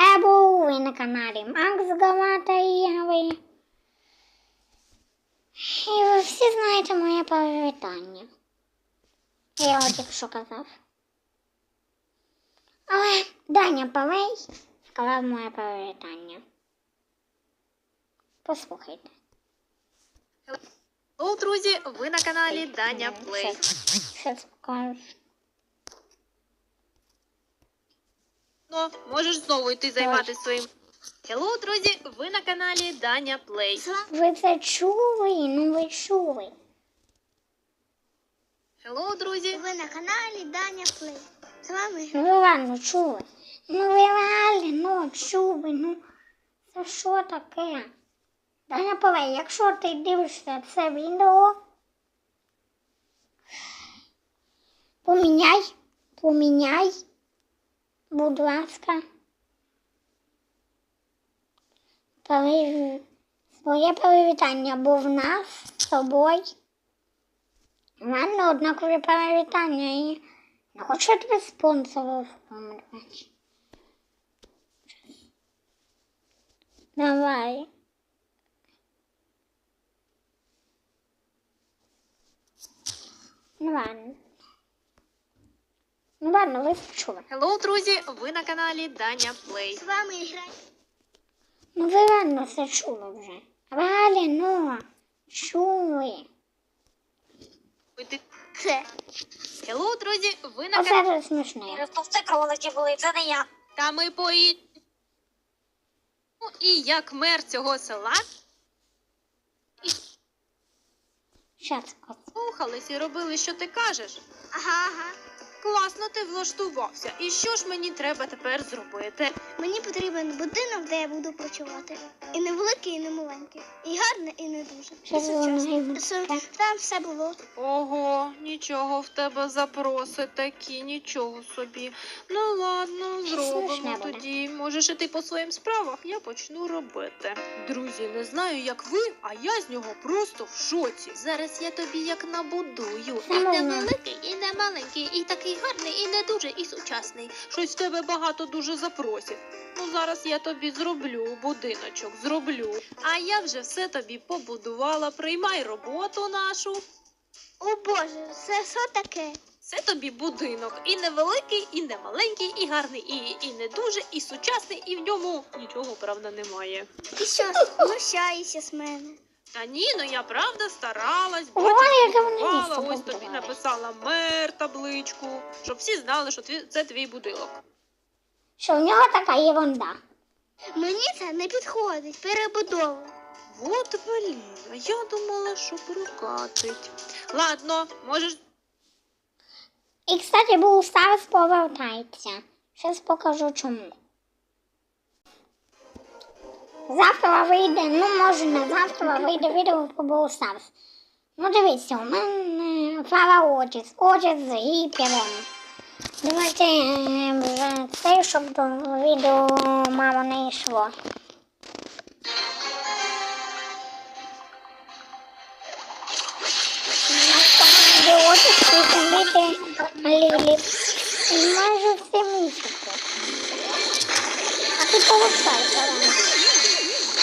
Ви на каналі Макс Гамата і Яви. І ви всі знаєте моє привітання. Я його тільки що казав. Але Даня Павей сказав моє привітання. Послухайте. О, друзі, ви на каналі Даня Плей. Ну, можеш знову йти займатися своїм. Хелло, друзі, ви на каналі Даня Плей. Ви це чули? Ну ви чули. Хелло, друзі. Ви на каналі Даня Плей. З вами Ну ви ладно чули. Ну ви реально, ну чули, ну це що таке? Даня Павей, якщо ти дивишся це відео, поміняй, поміняй, будь ласка. Своє привітання, бо в нас з тобою. У мене однакові привітання і не хочу тебе спонсорів померти. Давай. Ну ладно. Ну ладно, ви почули. Хелло, друзі, ви на каналі Даня Плей. з вами грає. Ну ви ладно все чули вже. Реалі, ну, чули. Ви Це. Хелло, друзі, ви на Оце каналі. вже смішне. Це кролики були, це не я. Та ми пої. Ну, і як мер цього села Щас, от. слухались і робили, що ти кажеш. Ага, ага. Класно ти влаштувався. І що ж мені треба тепер зробити? Мені потрібен будинок, де я буду працювати. І не великий, і не маленький. І гарний, і не дуже. І сучасний. йде. Там все було. Ого, нічого в тебе запроси такі, нічого собі. Ну ладно, зробимо буде. тоді. Можеш іти по своїм справах, я почну робити. Друзі, не знаю, як ви, а я з нього просто в шоці. Зараз я тобі як набудую. І не Нормально. великий, і не маленький, і такий гарний, і не дуже, і сучасний. Щось в тебе багато дуже запросів. Ну зараз я тобі зроблю будиночок, зроблю. А я вже все тобі побудувала. Приймай роботу нашу. О Боже, це що таке? Це тобі будинок. І невеликий, і не маленький, і гарний, і, і не дуже, і сучасний, і в ньому нічого, правда, немає. Ти що, знущаєшся з мене? Та ні, ну я правда старалась, місце ось тобі написала мер табличку, щоб всі знали, що тві- це твій будинок. Що в нього така єрунда. Мені це не підходить. Перебудова. От блін, а я думала, що прокатить. Ладно, можеш. І, кстати, був Старс повертається. Щас покажу чому. Завтра вийде, ну може не завтра вийде відео про Brawl Ну дивіться, у мене Фара Отіс, Отіс з гіпером. Давайте це, щоб до відео мало не йшло. Де Отіс, Лілі. І майже всі місяці. А ти получайся,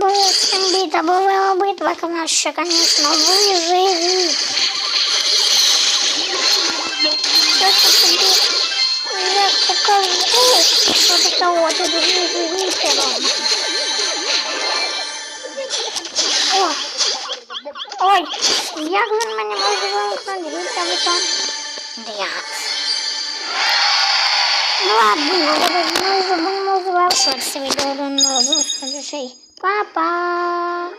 була битва, була битва краще, звісно, вижили. Щось я тобі я покажу, що таке от виживителем. О, Ой, як він мене може вимкнути? Дивіться, ви там. Блядь. Ну ладно, ми зробимо завершувати Все, відео до нового зустрічей. Па-па!